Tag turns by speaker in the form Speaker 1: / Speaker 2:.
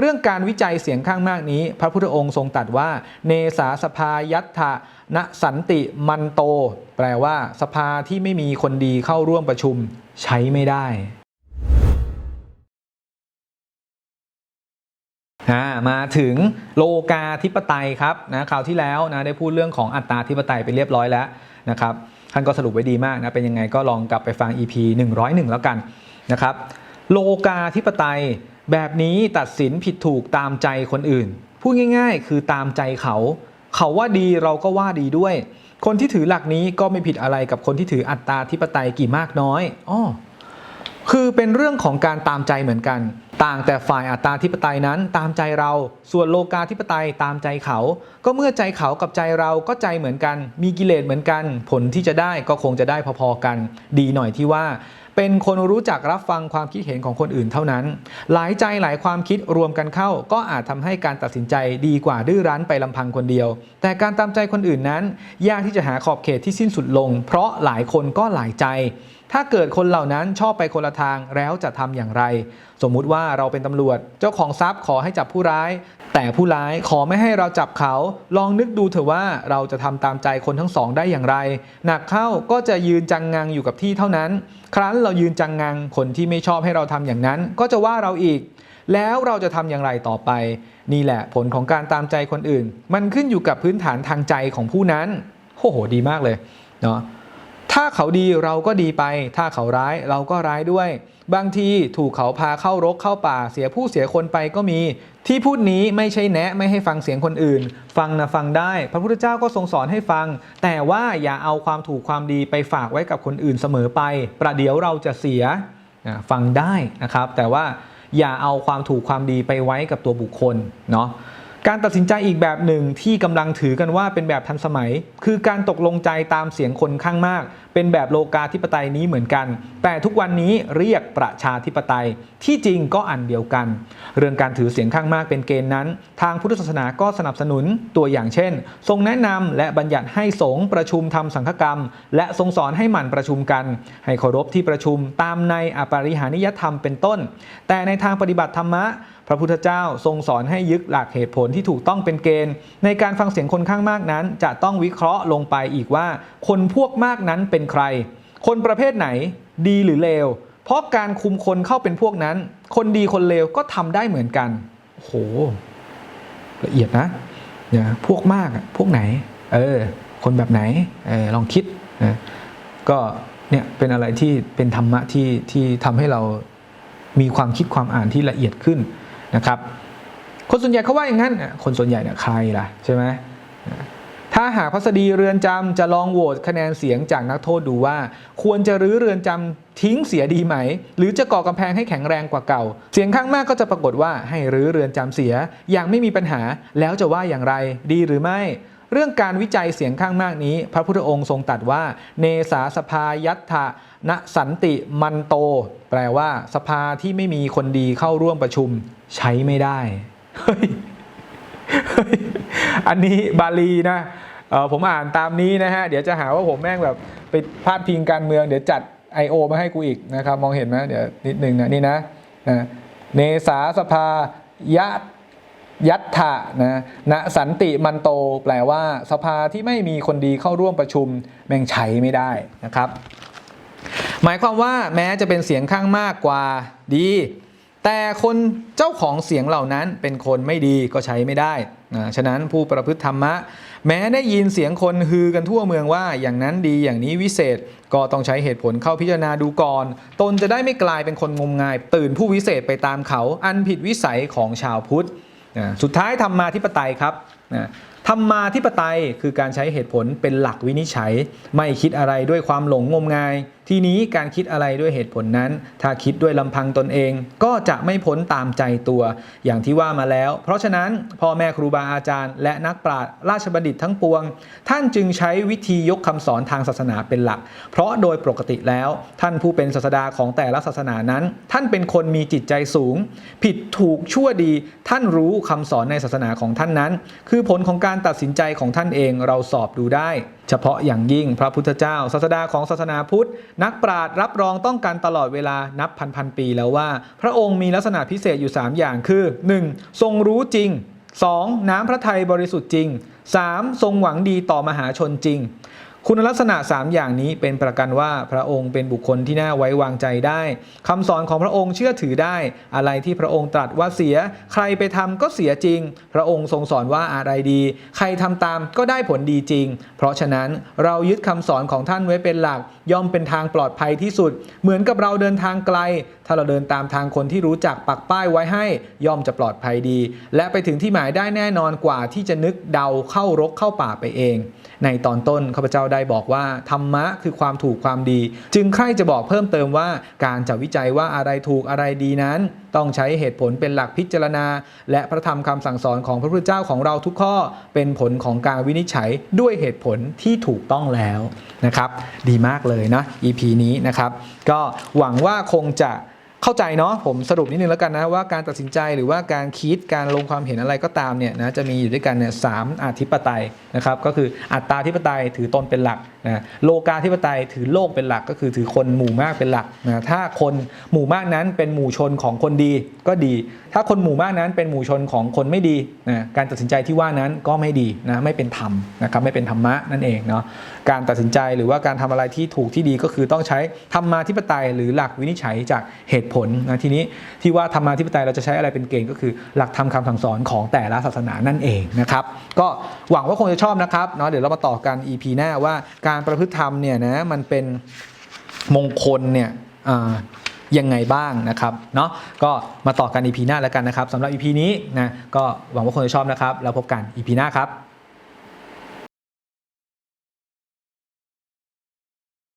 Speaker 1: เรื่องการวิจัยเสียงข้างมากนี้ พระพุทธองค์ทรงตรัสว่า เนสาสภายัตถะณสันติมันโต แปลว่า สภาที่ไม่มีคนดีเข้าร่วมประชุม ใช้ไม่ได้มาถึงโลกาธิปไตยครับนะคราวที่แล้วนะได้พูดเรื่องของอัตตาธิปไตยไปเรียบร้อยแล้วนะครับท่านก็สรุปไว้ดีมากนะเป็นยังไงก็ลองกลับไปฟัง EP 101 แล้วกันนะครับ โลกาธิปไตย แบบนี้ตัดสินผิดถูกตามใจคนอื่น พูดง่ายๆ คือตามใจเขา เขาว่าดีเราก็ว่าดีด้วย คนที่ถือหลักนี้ก็ไม่ผิดอะไรกับคนที่ถืออัตตาธิปไตยกี่มากน้อยอ้อคือเป็นเรื่องของการตามใจเหมือนกัน ต่างแต่ฝ่ายอัตตาธิปไตยนั้นตามใจเรา ส่วนโลกาธิปไตยตามใจเขา ก็เมื่อใจเขากับใจเราก็ใจเหมือนกัน มีกิเลสเหมือนกัน ผลที่จะได้ก็คงจะได้พอๆกัน ดีหน่อยที่ว่า เป็นคนรู้จักรับฟังความคิดเห็นของคนอื่นเท่านั้น หลายใจหลายความคิดรวมกันเข้า ก็อาจทำให้การตัดสินใจดีกว่าดื้อรั้นไปลำพังคนเดียว แต่การตามใจคนอื่นนั้น ยากที่จะหาขอบเขตที่สิ้นสุดลง เพราะหลายคนก็หลายใจ ถ้าเกิดคนเหล่านั้นชอบไปคนละทางแล้วจะทำอย่างไร สมมุติว่าเราเป็นตำรวจ เจ้าของทรัพย์ขอให้จับผู้ร้าย แต่ผู้ร้ายขอไม่ให้เราจับเขา ลองนึกดูเถอะว่าเราจะทำตามใจคนทั้งสองได้อย่างไร หนักเข้าก็จะยืนจังงังอยู่กับที่เท่านั้น ครั้นเรายืนจังงังคนที่ไม่ชอบให้เราทำอย่างนั้น ก็จะว่าเราอีก แล้วเราจะทำอย่างไรต่อไป นี่แหละผลของการตามใจคนอื่น มันขึ้นอยู่กับพื้นฐานทางใจของผู้นั้นโอ้โหดีมากเลยเนาะ ถ้าเขาดีเราก็ดีไป ถ้าเขาร้ายเราก็ร้ายด้วย บางทีถูกเขาพาเข้ารกเข้าป่าเสียผู้เสียคนไปก็มี ที่พูดนี้ไม่ใช่แนะไม่ให้ฟังเสียงคนอื่น ฟังนะฟังได้ พระพุทธเจ้าก็ทรงสอนให้ฟัง แต่ว่าอย่าเอาความถูกความดีไปฝากไว้กับคนอื่นเสมอไป ประเดี๋ยวเราจะเสียฟังได้นะครับ แต่ว่าอย่าเอาความถูกความดีไปไว้กับตัวบุคคลเนาะ การตัดสินใจอีกแบบหนึ่งที่กำลังถือกันว่าเป็นแบบทันสมัย คือการตกลงใจตามเสียงคนข้างมาก เป็นแบบโลกาธิปไตยนี้เหมือนกัน แต่ทุกวันนี้เรียกประชาธิปไตยที่จริงก็อันเดียวกัน เรื่องการถือเสียงข้างมากเป็นเกณฑ์นั้น ทางพุทธศาสนาก็สนับสนุนตัวอย่างเช่น ทรงแนะนำและบัญญัติให้สงฆ์ประชุมทำสังฆกรรม และทรงสอนให้หมั่นประชุมกัน ให้เคารพที่ประชุมตามในอปาริหานิยธรรมเป็นต้น แต่ในทางปฏิบัติธรรมะ พระพุทธเจ้าทรงสอนให้ยึดหลักเหตุผลที่ถูกต้องเป็นเกณฑ์ ในการฟังเสียงคนข้างมากนั้น จะต้องวิเคราะห์ลงไปอีกว่า คนพวกมากนั้นเป็นใคร คนประเภทไหน ดีหรือเลว เพราะการคุมคนเข้าเป็นพวกนั้น คนดีคนเลวก็ทำได้เหมือนกันโอ้โหละเอียดนะเนี่ยพวกมากพวกไหน เออ คนแบบไหนเออลองคิดนะก็เนี่ยเป็นอะไรที่เป็นธรรมะที่ที่ทำให้เรามีความคิดความอ่านที่ละเอียดขึ้น นะครับ คนส่วนใหญ่เขาว่าอย่างนั้น คนส่วนใหญ่เนี่ยใครล่ะใช่ไหมถ้าหากพัสดีเรือนจำจะลองโหวตคะแนนเสียงจากนักโทษดูว่า ควรจะรื้อเรือนจำทิ้งเสียดีไหม หรือจะก่อกำแพงให้แข็งแรงกว่าเก่า เสียงข้างมากก็จะปรากฏว่าให้รื้อเรือนจำเสีย อย่างไม่มีปัญหาแล้วจะว่าอย่างไรดีหรือไม่ เรื่องการวิจัยเสียงข้างมากนี้ พระพุทธองค์ทรงตรัสว่า เนสาสภายัตถะณสันติมันโต แปลว่า สภาที่ไม่มีคนดีเข้าร่วมประชุม ใช้ไม่ได้ เฮ้ย อันนี้บาลีนะผมอ่านตามนี้นะฮะ เดี๋ยวจะหาว่าผมแม่งแบบไปพาดพิงการเมือง เดี๋ยวจัด I.O. มาให้กูอีกนะครับ มองเห็นไหมเดี๋ยวนิดนึงนะนี่นะนะเนสาสภายะยัตถะนะณสันติมันโต แปลว่าสภาที่ไม่มีคนดีเข้าร่วมประชุม แม่งใช้ไม่ได้นะครับ หมายความว่าแม้จะเป็นเสียงข้างมากกว่าดี แต่คนเจ้าของเสียงเหล่านั้นเป็นคนไม่ดีก็ใช้ไม่ได้นะฉะนั้นผู้ประพฤติธรรมะ แม้ได้ยินเสียงคนฮือกันทั่วเมืองว่าอย่างนั้นดีอย่างนี้วิเศษก็ต้องใช้เหตุผลเข้าพิจารณาดูก่อน ตนจะได้ไม่กลายเป็นคนงมงาย ตื่นผู้วิเศษไปตามเขาอันผิดวิสัยของชาวพุทธนะสุดท้ายธรรมาธิปไตยครับนะธรรมาธิปไตยคือการใช้เหตุผลเป็นหลักวินิจฉัย ไม่คิดอะไรด้วยความหลงงมงาย ทีนี้การคิดอะไรด้วยเหตุผลนั้น ถ้าคิดด้วยลำพังตนเอง ก็จะไม่พ้นตามใจตัว อย่างที่ว่ามาแล้ว เพราะฉะนั้นพ่อแม่ครูบาอาจารย์ และนักปราชญ์ราชบัณฑิตทั้งปวง ท่านจึงใช้วิธียกคำสอนทางศาสนาเป็นหลัก เพราะโดยปกติแล้ว ท่านผู้เป็นศาสดาของแต่ละศาสนานั้น ท่านเป็นคนมีจิตใจสูง ผิดถูกชั่วดี ท่านรู้คำสอนในศาสนาของท่านนั้น คืือผลของการตัดสินใจของท่านเองเราสอบดูได้ เฉพาะอย่างยิ่งพระพุทธเจ้า ศาสดาของศาสนาพุทธ นักปราชญ์รับรองต้องการตลอดเวลานับพันพันปีแล้วว่า พระองค์มีลักษณะพิเศษอยู่ 3 อย่างคือ 1. ทรงรู้จริง 2. น้ำพระทัยบริสุทธิ์จริง 3. ทรงหวังดีต่อมหาชนจริง คุณลักษณะ 3 อย่างนี้เป็นประกันว่าพระองค์เป็นบุคคลที่น่าไว้วางใจได้คำสอนของพระองค์เชื่อถือได้ อะไรที่พระองค์ตรัสว่าเสีย ใครไปทำก็เสียจริง พระองค์ทรงสอนว่าอะไรดี ใครทำตามก็ได้ผลดีจริง เพราะฉะนั้นเรายึดคำสอนของท่านไว้เป็นหลัก ย่อมเป็นทางปลอดภัยที่สุด เหมือนกับเราเดินทางไกล ถ้าเราเดินตามทางคนที่รู้จักปักป้ายไว้ให้ ย่อมจะปลอดภัยดี และไปถึงที่หมายได้แน่นอนกว่าที่จะนึกเดาเข้ารกเข้าป่าไปเอง ในตอนต้นข้าพเจ้าได้บอกว่าธรรมะคือความถูกความดี จึงใครจะบอกเพิ่มเติมว่า การจะวิจัยว่าอะไรถูกอะไรดีนั้น ต้องใช้เหตุผลเป็นหลักพิจารณา และพระธรรมคำสั่งสอนของพระพุทธเจ้าของเราทุกข้อเป็นผลของการวินิจฉัยด้วยเหตุผลที่ถูกต้องแล้วนะครับ ดีมากเลยนะ EP นี้นะครับ ก็หวังว่าคงจะ เข้าใจเนาะผมสรุปนิดนึงแล้วกันนะว่าการตัดสินใจหรือว่าการคิดการลงความเห็นอะไรก็ตามเนี่ยนะจะมีอยู่ด้วยกันเนี่ยสามอธิปไตยนะครับก็คืออัตตาธิปไตยถือตนเป็นหลักนะโลกาธิปไตยถือโลกเป็นหลัก ก็คือถือคนหมู่มากเป็นหลักนะถ้าคนหมู่มากนั้นเป็นหมู่ชนของคนดีก็ดี ถ้าคนหมู่มากนั้นเป็นหมู่ชนของคนไม่ดีนะการตัดสินใจที่ว่านั้นก็ไม่ดีนะไม่เป็นธรรมนะครับไม่เป็นธรรมะนั่นเองเนาะการตัดสินใจหรือว่าการทำอะไรที่ถูกที่ดีก็คือต้องใช้ธรรมาธิปไตยหรือหลักวินิจฉัยจากเหตุผลนะทีนี้ที่ว่าธรรมาธิปไตยเราจะใช้อะไรเป็นเกณฑ์ก็คือ หลักธรรมคำสั่งสอนของแต่ละศาสนานั่นเองนะครับก็หวังว่าคงจะชอบนะครับเนาะเดี๋ยวเรามาต่อกัน EP หน้าว่าการประพฤติธรรมเนี่ยนะมันเป็นมงคลเนี่ยยังไงบ้างนะครับเนาะก็มาต่อกัน EP หน้าแล้วกันนะครับสำหรับ EP นี้นะก็หวังว่าคนจะชอบนะครับ แล้วพบกัน EP หน้าครับ